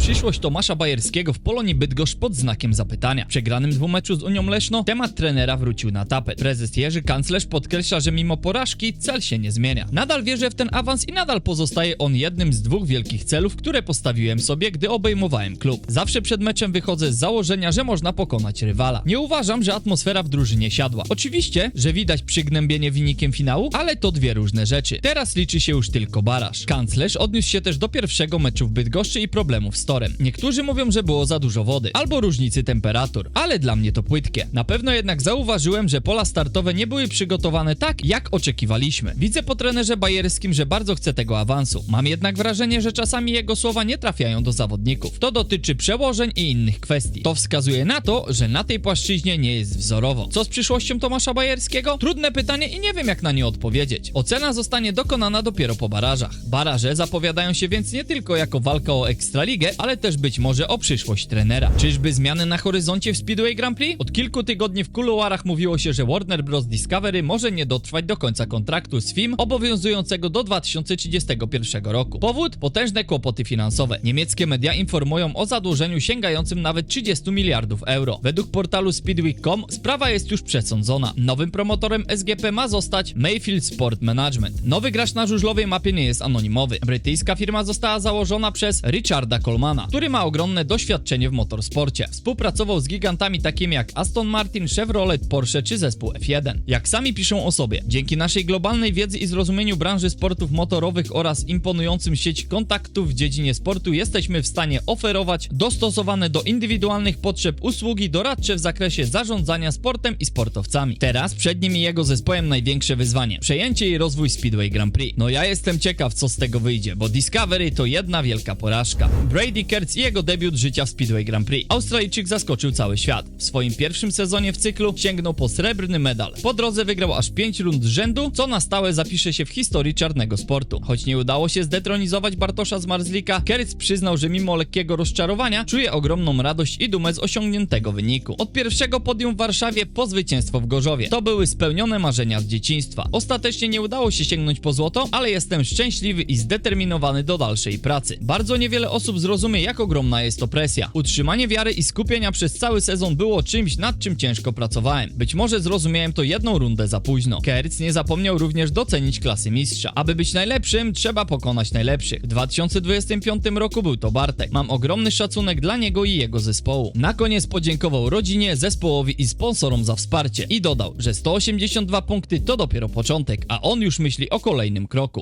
Przyszłość Tomasza Bajerskiego w Polonii Bydgoszcz pod znakiem zapytania. W przegranym dwumeczu z Unią Leszno temat trenera wrócił na tapet. Prezes Jerzy Kanclerz podkreśla, że mimo porażki cel się nie zmienia. Nadal wierzę w ten awans i nadal pozostaje on jednym z dwóch wielkich celów, które postawiłem sobie, gdy obejmowałem klub. Zawsze przed meczem wychodzę z założenia, że można pokonać rywala. Nie uważam, że atmosfera w drużynie siadła. Oczywiście, że widać przygnębienie wynikiem finału, ale to dwie różne rzeczy. Teraz liczy się już tylko baraż. Kanclerz odniósł się też do pierwszego meczu w Bydgoszczy i problemów z Niektórzy mówią, że było za dużo wody, albo różnicy temperatur, ale dla mnie to płytkie. Na pewno jednak zauważyłem, że pola startowe nie były przygotowane tak, jak oczekiwaliśmy. Widzę po trenerze bajerskim, że bardzo chce tego awansu. Mam jednak wrażenie, że czasami jego słowa nie trafiają do zawodników. To dotyczy przełożeń i innych kwestii. To wskazuje na to, że na tej płaszczyźnie nie jest wzorowo. Co z przyszłością Tomasza Bajerskiego? Trudne pytanie i nie wiem jak na nie odpowiedzieć. Ocena zostanie dokonana dopiero po barażach. Baraże zapowiadają się więc nie tylko jako walka o Ekstraligę, ale też być może o przyszłość trenera. Czyżby zmiany na horyzoncie w Speedway Grand Prix? Od kilku tygodni w kuluarach mówiło się, że Warner Bros. Discovery może nie dotrwać do końca kontraktu z film obowiązującego do 2031 roku. Powód? Potężne kłopoty finansowe. Niemieckie media informują o zadłużeniu sięgającym nawet 30 miliardów euro. Według portalu Speedweek.com sprawa jest już przesądzona. Nowym promotorem SGP ma zostać Mayfield Sport Management. Nowy gracz na żużlowej mapie nie jest anonimowy. Brytyjska firma została założona przez Richarda Colemana, który ma ogromne doświadczenie w motorsporcie. Współpracował z gigantami takimi jak Aston Martin, Chevrolet, Porsche czy zespół F1. Jak sami piszą o sobie, dzięki naszej globalnej wiedzy i zrozumieniu branży sportów motorowych oraz imponującym sieci kontaktów w dziedzinie sportu jesteśmy w stanie oferować dostosowane do indywidualnych potrzeb usługi doradcze w zakresie zarządzania sportem i sportowcami. Teraz przed nim i jego zespołem największe wyzwanie przejęcie i rozwój Speedway Grand Prix. No ja jestem ciekaw co z tego wyjdzie, bo Discovery to jedna wielka porażka. Brady Kertz i jego debiut życia w Speedway Grand Prix. Australijczyk zaskoczył cały świat. W swoim pierwszym sezonie w cyklu sięgnął po srebrny medal. Po drodze wygrał aż 5 rund rzędu, co na stałe zapisze się w historii czarnego sportu. Choć nie udało się zdetronizować Bartosza z Marzlika, Kertz przyznał, że mimo lekkiego rozczarowania czuje ogromną radość i dumę z osiągniętego wyniku. Od pierwszego podium w Warszawie po zwycięstwo w Gorzowie. To były spełnione marzenia z dzieciństwa. Ostatecznie nie udało się sięgnąć po złoto, ale jestem szczęśliwy i zdeterminowany do dalszej pracy. Bardzo niewiele osób zrozumie, jak ogromna jest to presja. Utrzymanie wiary i skupienia przez cały sezon było czymś, nad czym ciężko pracowałem. Być może zrozumiałem to jedną rundę za późno. Kertz nie zapomniał również docenić klasy mistrza. Aby być najlepszym, trzeba pokonać najlepszych. W 2025 roku był to Bartek. Mam ogromny szacunek dla niego i jego zespołu. Na koniec podziękował rodzinie, zespołowi i sponsorom za wsparcie i dodał, że 182 punkty to dopiero początek, a on już myśli o kolejnym kroku.